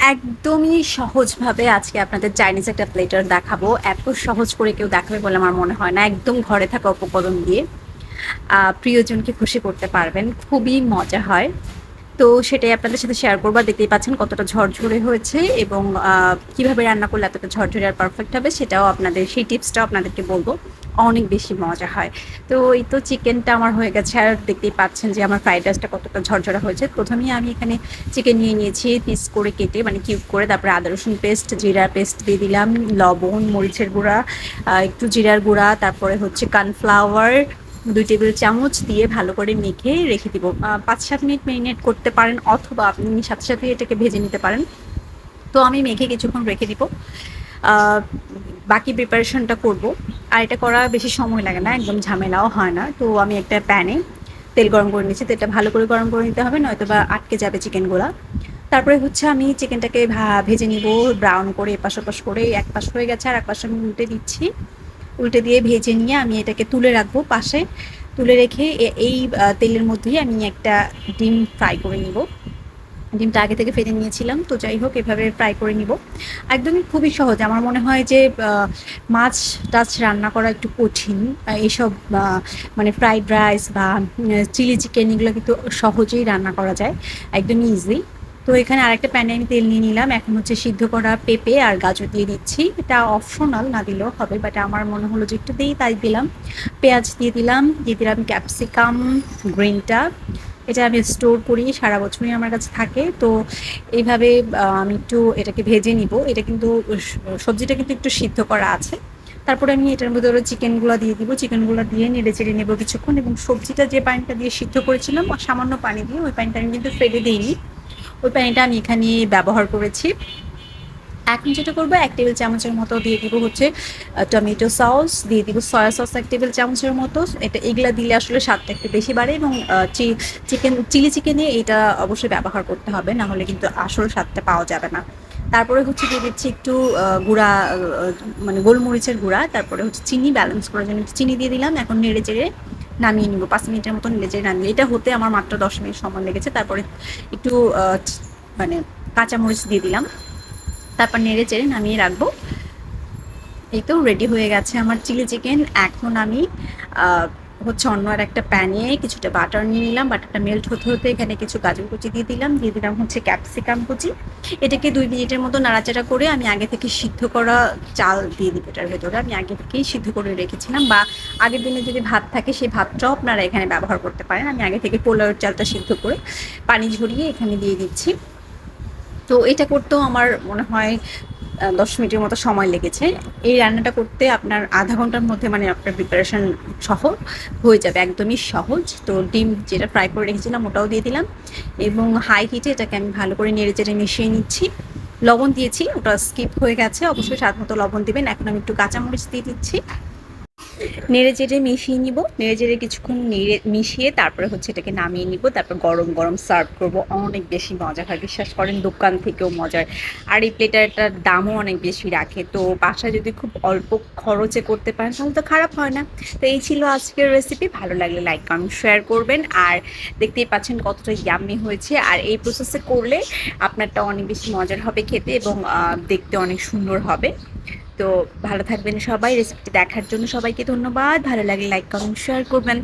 একদমই সহজভাবে আজকে আপনাদের চাইনিজ একটা প্লেটার দেখাবো। এত সহজ করে কেউ দেখাবে বলে আমার মনে হয় না। একদম ঘরে থাকা উপকরণ দিয়ে প্রিয়জনকে খুশি করতে পারবেন। খুবই মজা হয়। তো সেটাই আপনাদের সাথে শেয়ার করব। দেখতেই পাচ্ছেন কতটা ঝরঝরে হয়েছে এবং কীভাবে রান্না করলে এতটা ঝরঝরে আর পারফেক্ট হবে সেটাও আপনাদের, সেই টিপসটাও আপনাদেরকে বলব। অনেক বেশি মজা হয়। তো এই তো চিকেনটা আমার হয়ে গেছে আর দেখতেই পাচ্ছেন যে আমার ফ্রাইড রাইসটা কতটা ঝরঝরা হয়েছে। প্রথমেই আমি এখানে চিকেন নিয়ে নিয়েছি, পিস করে কেটে মানে কিউব করে, তারপরে আদা, রসুন পেস্ট জিরার পেস্ট দিয়ে দিলাম, লবণ, মরিচের গুঁড়া একটু জিরার গুঁড়া, তারপরে হচ্ছে কানফ্লাওয়ার, দুই টেবিল চামচ দিয়ে ভালো করে মেখে রেখে দিব। পাঁচ সাত মিনিট মেরিনেট করতে পারেন অথবা আপনি সাথে সাথে এটাকে ভেজে নিতে পারেন। তো আমি মেখে কিছুক্ষণ রেখে দিব। বাকি প্রিপারেশনটা করব। আর এটা করা বেশি সময় লাগে না, একদম ঝামেলাও হয় না। তো আমি একটা প্যানে তেল গরম করে নিচ্ছি তেলটা ভালো করে গরম করে নিতে হবে নয়তো বা আটকে যাবে চিকেনগুলো তারপরে হচ্ছে আমি চিকেনটাকে ভেজে নিব ব্রাউন করে এপাশ ওপাশ করে, এক পাশ হয়ে গেছে আর এক পাশে আমি উল্টে দিচ্ছি। উল্টে দিয়ে ভেজে নিয়ে আমি এটাকে তুলে রাখব পাশে। তুলে রেখে এই তেলের মধ্যেই আমি একটা ডিম ফ্রাই করে নিব। ডিমটা আগে থেকে ফেটে নিয়েছিলাম, তো যাই হোক, এভাবে ফ্রাই করে নিব। একদমই খুবই সহজ। আমার মনে হয় যে মাছ টাছ রান্না করা একটু কঠিন। এইসব মানে ফ্রাইড রাইস বা চিলি চিকেন এগুলো কিন্তু সহজেই রান্না করা যায়। একদমই ইজি তো এখানে আরেকটা প্যানে আমি তেল নিয়ে নিলাম। এখন হচ্ছে সিদ্ধ করা পেঁপে আর গাজর দিয়ে দিচ্ছি। এটা অপশনাল না দিলেও হবে বাট আমার মনে হলো যে একটু দিই তাই দিলাম। পেঁয়াজ দিয়ে দিলাম দিয়ে দিলাম ক্যাপসিকাম গ্রিনটা এটা আমি স্টোর করি, সারা বছরই আমার কাছে থাকে। তো এইভাবে আমি একটু এটাকে ভেজে নিব। এটা কিন্তু সবজিটা কিন্তু একটু সিদ্ধ করা আছে। তারপরে আমি এটার মধ্যে ওরা চিকেনগুলো দিয়ে দিব। চিকেনগুলো দিয়ে নেড়ে চেড়ে নেব কিছুক্ষণ এবং সবজিটা যে পানিটা দিয়ে সিদ্ধ করেছিলাম, সামান্য পানি দিয়ে ওই পানিটা আমি কিন্তু ফেলে দিইনি। ওই পানিটা আমি এখানে ব্যবহার করেছি। এখন যেটা করব, এক টেবিল চামচের মতো দিয়ে দিব হচ্ছে টমেটো সস দিয়ে দিব সয়া সস এক টেবিল চামচের মতো। এটা এগুলা দিলে আসলে স্বাদটা একটু বেশি বাড়ে এবং চিকেন, চিলি চিকেনে এটা অবশ্যই ব্যবহার করতে হবে, না হলে কিন্তু আসল স্বাদটা পাওয়া যাবে না। তারপরে হচ্ছে দিয়ে দিচ্ছি একটু গুঁড়া মানে গোলমরিচের গুঁড়া, তারপরে হচ্ছে চিনি ব্যালেন্স করার জন্য চিনি দিয়ে দিলাম। এখন নেড়ে চেড়ে নামিয়ে নিব, পাঁচ মিনিটের মতো নেড়ে চেড়ে নামিয়ে। এটা হতে আমার মাত্র দশ মিনিট সময় লেগেছে, তারপরে একটু মানে কাঁচামরিচ দিয়ে দিলাম। তারপর নেড়ে চেড়ে নামিয়ে রাখব। এই তো রেডি হয়ে গেছে আমার চিলি চিকেন এখন আমি হচ্ছে অন্য আর একটা প্যানে কিছুটা বাটার নিয়ে নিলাম। বাটারটা মেল্ট হতে হতে এখানে কিছু গাজর কুচি দিয়ে দিলাম। দিয়ে দিলাম হচ্ছে ক্যাপসিকাম কুচি। এটাকে দুই মিনিটের মতো নাড়াচাড়া করে আমি আগে থেকে সিদ্ধ করা চাল দিয়ে দিব এটার ভেতরে। আমি আগে থেকেই সিদ্ধ করে রেখেছিলাম বা আগের দিনে যদি ভাত থাকে সেই ভাতটাও আপনারা এখানে ব্যবহার করতে পারেন। আমি আগে থেকে পোলাওয়ের চালটা সিদ্ধ করে পানি ঝরিয়ে এখানে দিয়ে দিচ্ছি। তো এটা করতেও আমার মনে হয় দশ মিনিটের মতো সময় লেগেছে। এই রান্নাটা করতে আপনার আধা ঘণ্টার মধ্যে মানে আপনার প্রিপারেশন সহ হয়ে যাবে, একদমই সহজ। তো ডিম যেটা ফ্রাই করে রেখেছিলাম ওটাও দিয়ে দিলাম এবং হাই হিটে এটাকে আমি ভালো করে নেড়ে চেড়ে মিশিয়ে নিচ্ছি। লবণ দিয়েছি, ওটা স্কিপ হয়ে গেছে, অবশ্যই স্বাদ মতো লবণ দিবেন। এখন আমি একটু কাঁচামরিচ দিয়ে দিচ্ছি। নেড়ে চেড়ে মিশিয়ে নিব। নেড়ে চেড়ে কিছুক্ষণ নেড়ে মিশিয়ে তারপরে হচ্ছে এটাকে নামিয়ে নিব। তারপর গরম গরম সার্ভ করব। অনেক বেশি মজা হয়। বিশ্বাস করেন, দোকান থেকেও মজার আর এই প্লেটারটার দামও অনেক বেশি রাখে। তো বাসায় যদি খুব অল্প খরচে করতে পারেন, তাহলে তো খারাপ হয় না। তো এই ছিল আজকের রেসিপি ভালো লাগলে লাইক কমেন্ট শেয়ার করবেন। আর দেখতেই পাচ্ছেন কতটা ইয়াম্মি হয়েছে। আর এই প্রসেসে করলে আপনারটা অনেক বেশি মজার হবে খেতে এবং দেখতে অনেক সুন্দর হবে। তো ভালো থাকবেন সবাই রেসিপিটি দেখার জন্য সবাইকে ধন্যবাদ। ভালো লাগলে লাইক কমেন্ট শেয়ার করবেন।